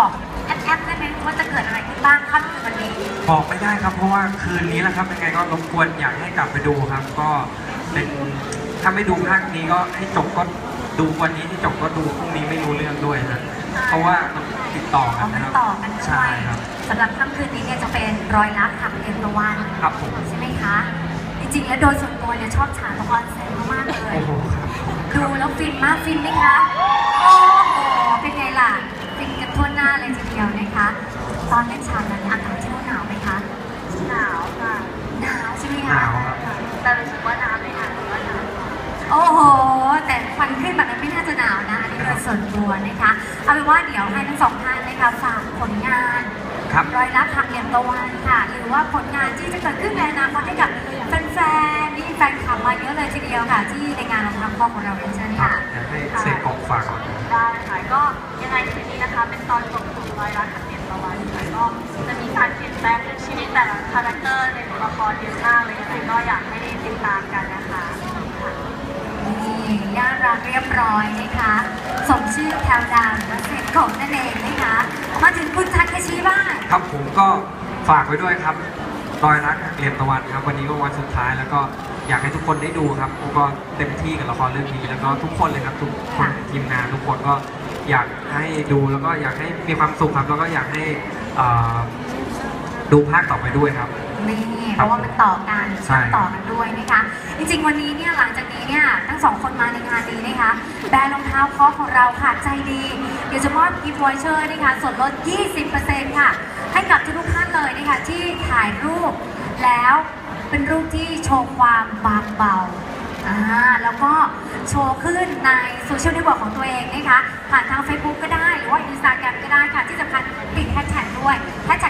บอกแอปๆได้ไหมว่าจะเกิดอะไรขึ้นบ้างค่ำคืนวันนี้บอกไม่ได้ครับเพราะว่าคืนนี้แหละครับยังไงก็รบกวนอยากให้กลับไปดูครับ ก็เป็นถ้าไม่ดูภาคนี้ก็ให้จบก็ดูวันนี้ที่จบก็ดูพรุ่งนี้ไม่รู้เรื่องด้วยนะเพราะว่ามันติดต่อกัเอานมันนะครับต่อกันด้ใช่วยครับ สำหรับค่ำคืนนี้เนี่ยจะเป็นรอยรักหักเอ็นตะวันครับผม ใช่ไหมคะ จริงๆแล้วโดยส่วนตัวเนี่ยชอบฉากละครแสนมากๆเลย โอ้โหครับดูแล้วฟินมากฟินไหมคะ แต่รู้สึกว่าน้ำในอ่างก็หนาวโอ้โห แต่ควันขึ้นแบบนั้นไม่น่าจะหนาวนะ อันนี้โดยส่วนตัวนะคะ เอาเป็นว่าเดี๋ยวให้ทั้งสองท่านนะคะฝากผลงานครับ รอยรักหักเหลี่ยมตะวันค่ะ หรือว่าผลงานที่จะเกิดขึ้นในอนาคตให้กับแฟนๆนี่แฟนคลับมาเยอะเลยทีเดียวค่ะ ที่ในงานรองเท้าพ่อของเราเรียนเชิญครัค่ะบอยากให้เซกองฝากก่อนได้ค่ะก็ยังไงคืนนี้นะคะ เป็นตอนจบ คาแรคเตอร์ในตัวละครเยอะมากเลยยังไงก็อยากให้ติดตามกันนะคะค่ะนี่น่ารักเรียบร้อยนะคะสมชื่อแพรวดาวหรือว่าเซนโกะนั่นเองนะคะ มาถึงคุณทักเคชิบ้าง ครับผมก็ฝากไว้ด้วยครับรอยรักหักเหลี่ยมตะวันครับ วันนี้ก็วันสุดท้ายแล้วก็อยากให้ทุกคนได้ดูครับผมก็เต็มที่กับละครเรื่องนี้แล้วก็ทุกคนเลยครับทุกคนทีมงานทุกคนก็อยากให้ดูแล้วก็อยากให้มีความสุขครับแล้วก็อยากให้อ่อ ดูภาคต่อไปด้วยครับ นี่เพราะว่ามันต่อกันใช่เชื่อมต่อกันด้วยนะคะ จริงๆ วันนี้เนี่ยหลังจากนี้เนี่ยทั้งสองคนมาในงานนี้นะคะ แบรนด์รองเท้าคอของเราค่ะใจดีเดี๋ยวจะมอบกิฟต์วอยเชอร์นะคะส่วนลด 20%ค่ะ ให้กับทุกๆท่านเลยนะคะที่ถ่ายรูป แล้วเป็นรูปที่โชว์ความบางเบาอ่าแล้วก็โชว์ขึ้นในโซเชียลเน็ตเวิร์กของตัวเองนะคะผ่านทาง Facebook ก็ได้ หรือว่า Instagram ก็ได้ค่ะที่สำคัญติดแฮชแท็กด้วยแฮชแท็ก